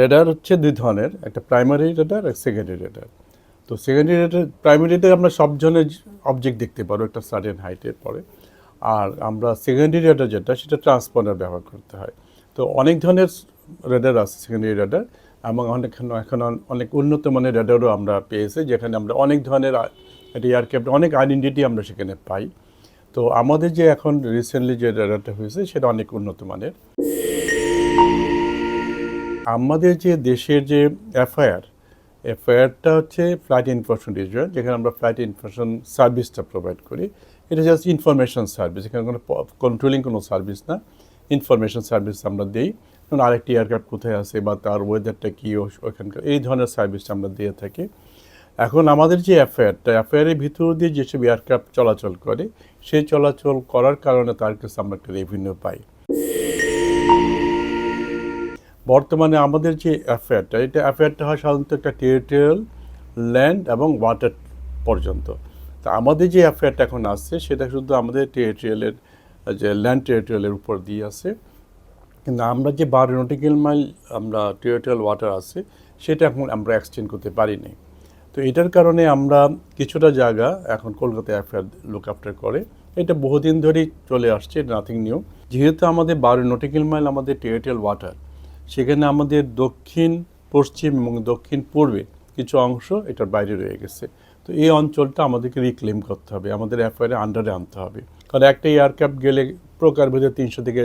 Radar হচ্ছে দুই ধরনের, একটা প্রাইমারি রেডার আর সেকেন্ডারি রেডার তো সেকেন্ডারি রেডার প্রাইমারিতে আমরা সব ধরনের অবজেক্ট দেখতে পারব একটা সার্টেন হাইটের পরে। আর আমরা সেকেন্ডারি রেডার যেটা, সেটা ট্রান্সপন্ডার ব্যবহার করতে হয়। তো অনেক ধরনের রেডার আছে সেকেন্ডারি রেডার এবং অনেক, এখন অনেক উন্নত মানের রেডারও আমরা পেয়েছি, যেখানে আমরা অনেক ধরনের এয়ারক্রাফট অনেক আইডেন্টিটি আমরা সেখানে পাই। তো আমাদের যে এখন রিসেন্টলি যে রেডারটা হয়েছে, সেটা অনেক উন্নত মানের। আমাদের যে দেশের যে এফআইআর, এফআইআরটা হচ্ছে ফ্লাইট ইনফরমেশন রিজন যেখানে আমরা ফ্লাইট ইনফরমেশন সার্ভিসটা প্রোভাইড করি। এটা জাস্ট ইনফরমেশন সার্ভিস এখানে কোনো কন্ট্রোলিং কোনো সার্ভিস না। ইনফরমেশন সার্ভিস আমরা দিই। যেমন আরেকটি এয়ারক্রাফট কোথায় আছে বা তার ওয়েদারটা কী ওখানকার, এই ধরনের সার্ভিস আমরা দিয়ে থাকি। এখন আমাদের যে এফআইআরটা, এফআইআরের ভিতর দিয়ে যেসব এয়ারক্রাফট চলাচল করে, সেই চলাচল করার কারণে তার কাছে আমরা একটা রেভিনিউ পাই। বর্তমানে আমাদের যে অ্যাফেয়ারটা এটা অ্যাফেয়ারটা হয় সাধারণত একটা টেরিটোরিয়াল ল্যান্ড এবং ওয়াটার পর্যন্ত। তা আমাদের যে অ্যাফেয়ারটা এখন আসছে, সেটা শুধু আমাদের টেরিটোরিয়ালের যে ল্যান্ড টেরিটোরিয়ালের উপর দিয়ে আছে। কিন্তু আমরা যে বারো নটিক্যাল মাইল আমরা টেরিটোরিয়াল ওয়াটার আছে, সেটা এখন আমরা এক্সচেঞ্জ করতে পারিনি। তো এটার কারণে আমরা কিছুটা জায়গা এখন কলকাতা অ্যাফেয়ার লুক আফটার করে। এটা বহুদিন ধরেই চলে আসছে নাথিং নিউ যেহেতু আমাদের বারো নটিক্যাল মাইল আমাদের টেরিটোরিয়াল ওয়াটার সেখানে আমাদের দক্ষিণ, পশ্চিম এবং দক্ষিণ পূর্বে কিছু অংশ এটার বাইরে রয়ে গেছে। তো এই অঞ্চলটা আমাদেরকে রিক্লেম করতে হবে, আমাদের এফআইআর আন্ডারে আনতে হবে। কারণ একটা এয়ারক্রাফট গেলে প্রকার প্রকারভেদে তিনশো থেকে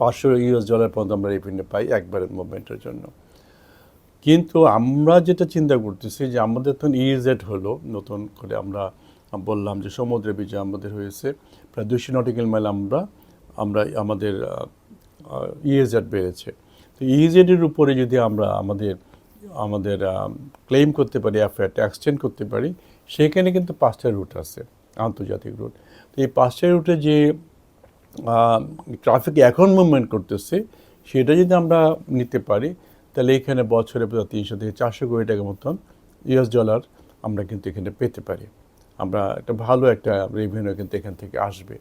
পাঁচশো ইউএস ডলার পর্যন্ত আমরা রেভিনিউ পাই একবারের মুভমেন্টের জন্য। কিন্তু আমরা যেটা চিন্তা করতেছি যে আমাদের তখন ইজেড হলো, নতুন করে আমরা বললাম যে সমুদ্রে বিজয় আমাদের হয়েছে। প্রায় দুশো নটিক্যাল মাইল আমরা আমরা আমাদের ইএজেড বেড়েছে। তো ইজেডের উপরে যদি আমরা আমাদের আমাদের ক্লেম করতে পারি অ্যাফেয়ারটা এক্সটেন্ড করতে পারি, সেখানে কিন্তু পাঁচটা রুট আছে, আন্তর্জাতিক রুট তো এই পাঁচটা রুটে যে ট্রাফিক এখন মুভমেন্ট করতেছে, সেটা যদি আমরা নিতে পারি, তাহলে এখানে বছরে প্রায় তিনশো থেকে চারশো কোটি টাকার মতন ইউএস ডলার আমরা কিন্তু এখানে পেতে পারি। আমরা একটা ভালো একটা রেভিনিউ কিন্তু এখান থেকে আসবে।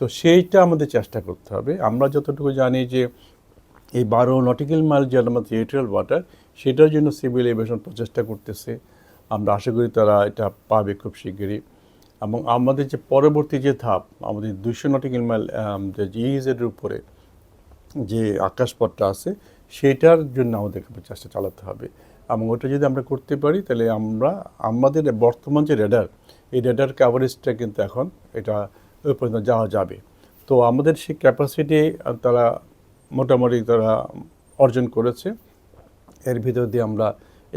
তো সেইটা আমাদের চেষ্টা করতে হবে। আমরা যতটুকু জানি যে এই বারো নটিক্যাল মাইল যে আমাদের টেরিটোরিয়াল ওয়াটার, সেটার জন্য সিভিল এভিয়েশন প্রচেষ্টা করতেছে। আমরা আশা করি তারা এটা পাবে খুব শিগগিরই। এবং আমাদের যে পরবর্তী যে ধাপ, আমাদের দুশো নটিক্যাল মাইল যে উপরে যে আকাশপথটা আছে, সেটার জন্য আমাদেরকে চেষ্টা চালাতে হবে। এবং ওটা যদি আমরা করতে পারি, তাহলে আমরা, আমাদের বর্তমান যে রেডার, এই রেডার কাভারেজটা কিন্তু এখন এটা ওই পর্যন্ত যাওয়া যাবে। তো আমাদের সেই ক্যাপাসিটি তারা মোটামুটি তারা অর্জন করেছে। এর ভিতর দিয়ে আমরা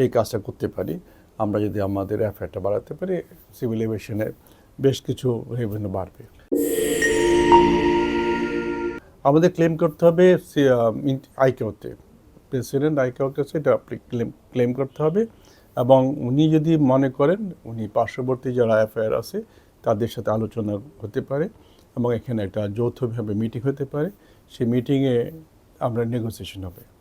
এই কাজটা করতে পারি। আমরা যদি আমাদের অ্যাফেয়ারটা বাড়াতে পারি সিভিল এভিয়েশনের বেশ কিছু রেভিনিউ বাড়বে। আমাদের ক্লেম করতে হবে আইকেওতে প্রেসিডেন্ট আইকেওর কাছে এটা আপনি ক্লেম ক্লেম করতে হবে। এবং উনি যদি মনে করেন, উনি পার্শ্ববর্তী যারা এফআইআর আছে, তাদের সাথে আলোচনা হতে পারে। এবং এখানে একটা যৌথভাবে মিটিং হতে পারে। সেই মিটিংয়ে আপনার নেগোসিয়েশন হবে।